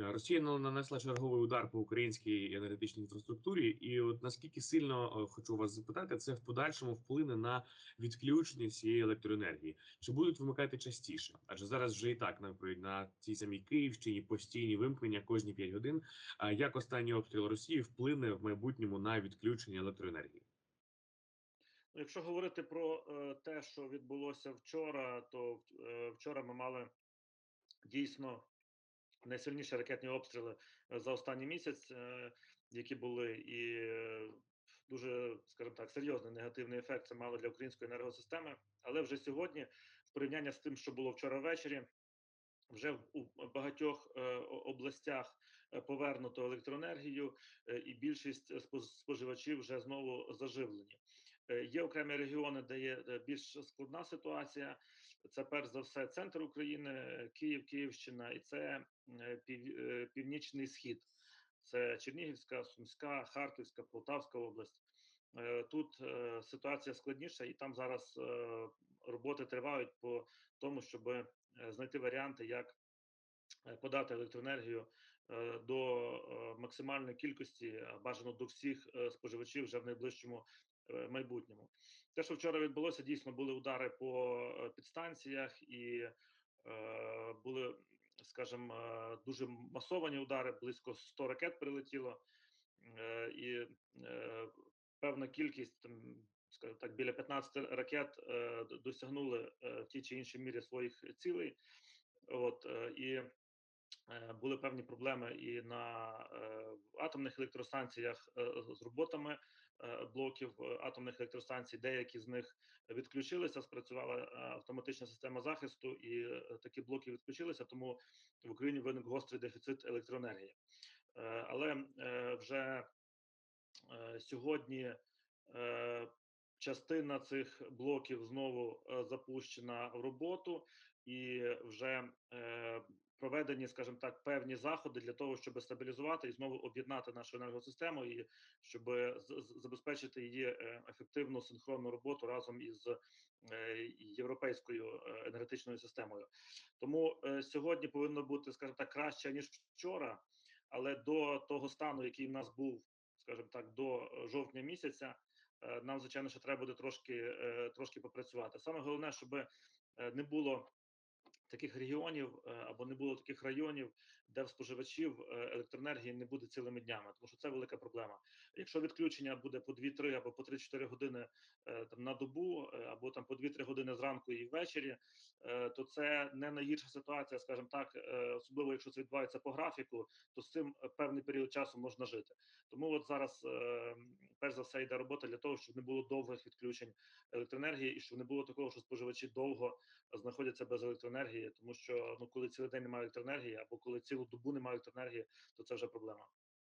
Росія на- нанесла черговий удар по українській енергетичній інфраструктурі, і от наскільки сильно е, хочу вас запитати, це в подальшому вплине на відключення цієї електроенергії? Чи будуть вимикати частіше? Адже зараз вже і так наприклад, на цій самій Київщині постійні вимкнення кожні 5 годин. А як останній обстріл Росії вплине в майбутньому на відключення електроенергії? Ну, Якщо говорити про е, те, що відбулося вчора, то е, вчора ми мали дійсно найсильніші ракетні обстріли е, за останній місяць, е, які були, і е, дуже, скажімо так, серйозний негативний ефект це мало для української енергосистеми. Але вже сьогодні, в порівнянні з тим, що було вчора ввечері, вже у багатьох областях повернуто електроенергію, і більшість споживачів вже знову заживлені. Е, Є окремі регіони, де є е, більш складна ситуація. Це перш за все центр України, е, Київ, Київщина, і це пів, північний схід. Це Чернігівська, Сумська, Харківська, Полтавська область. Тут ситуація складніша, і там зараз роботи тривають по тому, щоб знайти варіанти, як подати електроенергію до максимальної кількості, бажано до всіх споживачів вже в найближчому майбутньому. Те, що вчора відбулося, дійсно були удари по е, підстанціях і е, були, скажімо, е, дуже масовані удари. Близько 100 ракет прилетіло, е, і е, певна кількість там. Скажімо так, біля 15 ракет е, досягнули е, в тій чи іншій мірі своїх цілей. От е, і е, були певні проблеми і на е, атомних електростанціях е, з роботами е, блоків е, атомних електростанцій. Деякі з них відключилися, спрацювала е, автоматична система захисту, і е, такі блоки відключилися. Тому в Україні виник гострий дефіцит електроенергії. Е, Але е, вже е, сьогодні е, частина цих блоків знову е, запущена в роботу, і вже е, проведені, скажімо так, певні заходи для того, щоб стабілізувати і знову об'єднати нашу енергосистему, і щоб з- забезпечити її е, ефективну синхронну роботу разом із е, європейською е, енергетичною системою. Тому е, сьогодні повинно бути, скажімо так, краще ніж вчора, але до того стану, який в нас був, скажімо так, до е, жовтня місяця. е, Нам, звичайно, ще треба буде трошки, е, трошки попрацювати. Саме головне, щоб е, не було таких регіонів е, або не було таких районів, де в споживачів е, електроенергії не буде цілими днями, тому що це велика проблема. Якщо відключення буде по 2-3 або по 3-4 години е, там на добу, або там по 2-3 години зранку і ввечері, то це не найгірша ситуація, скажімо так, особливо якщо це відбувається по графіку, то з цим певний період часу можна жити. Тому от зараз перш за все йде робота для того, щоб не було довгих відключень електроенергії, і щоб не було такого, що споживачі довго знаходяться без електроенергії, тому що ну коли цілий день немає електроенергії, або коли цілу добу немає електроенергії, то це вже проблема.